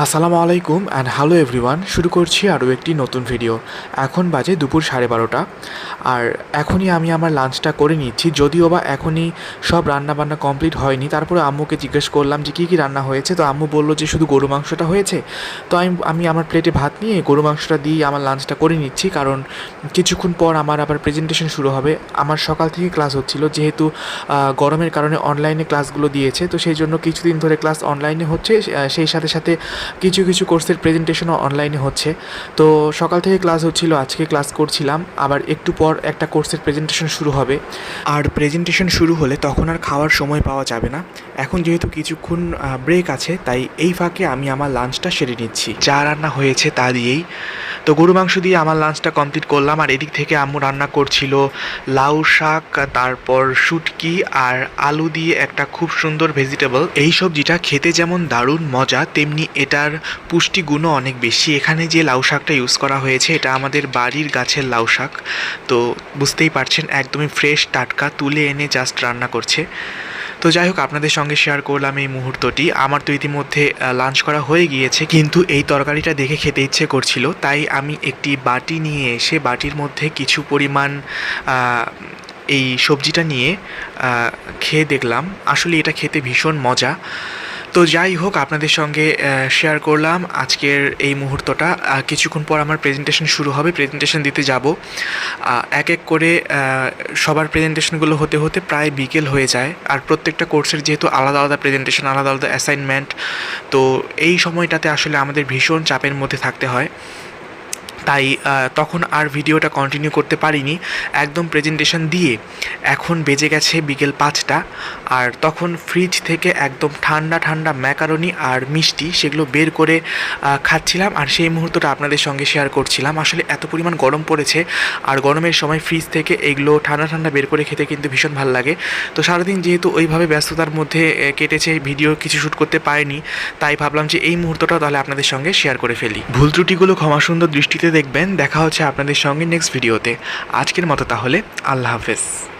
আসসালামু আলাইকুম and hello everyone শুরু করছি আরও একটি নতুন ভিডিও এখন বাজে দুপুর সাড়ে বারোটা। আর এখনই আমি আমার লাঞ্চটা করে নিচ্ছি, যদিও বা এখনই সব রান্না বান্না কমপ্লিট হয়নি। তারপরে আম্মুকে জিজ্ঞেস করলাম যে কী কী রান্না হয়েছে, তো আম্মু বলল যে শুধু গরু মাংসটা হয়েছে। তো আমি আমি আমার প্লেটে ভাত নিয়ে গরু মাংসটা দিয়ে আমার লাঞ্চটা করে নিচ্ছি, কারণ কিছুক্ষণ পর আমার আবার প্রেজেন্টেশন শুরু হবে। আমার সকাল থেকে ক্লাস হচ্ছিল, যেহেতু গরমের কারণে অনলাইনে ক্লাসগুলো দিয়েছে, তো সেই জন্য কিছুদিন ধরে ক্লাস অনলাইনে হচ্ছে সেই সাথে সাথে কিছু কিছু কোর্সের প্রেজেন্টেশনও অনলাইনে হচ্ছে। তো সকাল থেকে ক্লাস হচ্ছিল, আজকে ক্লাস করছিলাম, আবার একটু পর একটা কোর্সের প্রেজেন্টেশন শুরু হবে। আর প্রেজেন্টেশন শুরু হলে তখন আর খাওয়ার সময় পাওয়া যাবে না। এখন যেহেতু কিছুক্ষণ ব্রেক আছে, তাই এই ফাঁকে আমি আমার লাঞ্চটা সেরে নিচ্ছি। যা রান্না হয়েছে তা দিয়েই। তো গরু মাংস দিয়ে আমার লাঞ্চটা কমপ্লিট করলাম। আর এদিক থেকে আম্মু রান্না করছিল লাউ শাক, তারপর শুটকি আর আলু দিয়ে একটা খুব সুন্দর ভেজিটেবল এই সবজিটা খেতে যেমন দারুণ মজা, তেমনি এটার পুষ্টিগুণও অনেক বেশি। এখানে যে লাউ শাকটা ইউজ করা হয়েছে, এটা আমাদের বাড়ির গাছের লাউ শাক। তো বুঝতেই পারছেন, একদমই ফ্রেশ টাটকা, তুলে এনে জাস্ট রান্না করছে। তো যাই হোক, আপনাদের সঙ্গে শেয়ার করলাম এই মুহূর্তটি। আমার তো ইতিমধ্যে লাঞ্চ করা হয়ে গিয়েছে, কিন্তু এই তরকারিটা দেখে খেতে ইচ্ছে করছিল। তাই আমি একটি বাটি নিয়ে এসে, বাটির মধ্যে কিছু পরিমাণ এই সবজিটা নিয়ে খেয়ে দেখলাম। আসলে এটা খেতে ভীষণ মজা। তো যাই হোক, আপনাদের সঙ্গে শেয়ার করলাম আজকের এই মুহূর্তটা। কিছুক্ষণ পর আমার প্রেজেন্টেশন শুরু হবে প্রেজেন্টেশন দিতে যাব। এক এক করে সবার প্রেজেন্টেশনগুলো হতে হতে প্রায় বিকেল হয়ে যায়। আর প্রত্যেকটা কোর্সের যেহেতু আলাদা আলাদা প্রেজেন্টেশন আলাদা আলাদা অ্যাসাইনমেন্ট তো এই সময়টাতে আসলে আমাদের ভীষণ চাপের মধ্যে থাকতে হয়। তাই তখন আর ভিডিওটা কন্টিনিউ করতে পারিনি। একদম প্রেজেন্টেশন দিয়ে এখন বেজে গেছে বিকেল পাঁচটা। আর তখন ফ্রিজ থেকে একদম ঠান্ডা ঠান্ডা ম্যাকারনি আর মিষ্টি সেগুলো বের করে খাচ্ছিলাম। আর সেই মুহূর্তটা আপনাদের সঙ্গে শেয়ার করছিলাম। আসলে এত পরিমাণ গরম পড়েছে আর গরমের সময় ফ্রিজ থেকে এগুলো ঠান্ডা ঠান্ডা বের করে খেতে কিন্তু ভীষণ ভালো লাগে। তো সারাদিন যেহেতু ওইভাবে ব্যস্ততার মধ্যে কেটেছে ভিডিও কিছু শ্যুট করতে পারিনি, তাই ভাবলাম যে এই মুহূর্তটা তাহলে আপনাদের সঙ্গে শেয়ার করে ফেলি। ভুল ত্রুটিগুলো ক্ষমা সুন্দর দৃষ্টিতে দেখবেন দেখা হচ্ছে আপনাদের সঙ্গে নেক্সট ভিডিওতে আজকের মতো তাহলে আল্লাহ হাফেজ।